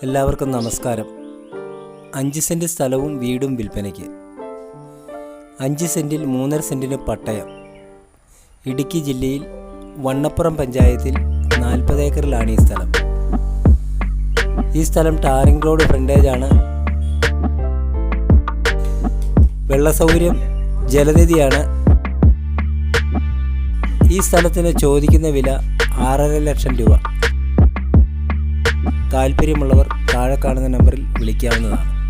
എല്ലാവർക്കും നമസ്കാരം. അഞ്ച് സെന്റ് സ്ഥലവും വീടും വിൽപ്പനയ്ക്ക്. അഞ്ച് സെന്റിൽ മൂന്നര സെന്റിന് പട്ടയം. ഇടുക്കി ജില്ലയിൽ വണ്ണപ്പുറം പഞ്ചായത്തിൽ നാൽപ്പത് ഏക്കറിലാണ് ഈ സ്ഥലം. ഈ സ്ഥലം ടാറിംഗ് റോഡ് ഫ്രണ്ടേജാണ് വെള്ള സൗകര്യം ജലനിധിയാണ്. ഈ സ്ഥലത്തിന് ചോദിക്കുന്ന വില ആറര ലക്ഷം രൂപ. താല്പര്യമുള്ളവർ താഴെ കാണുന്ന നമ്പറിൽ വിളിക്കാവുന്നതാണ്.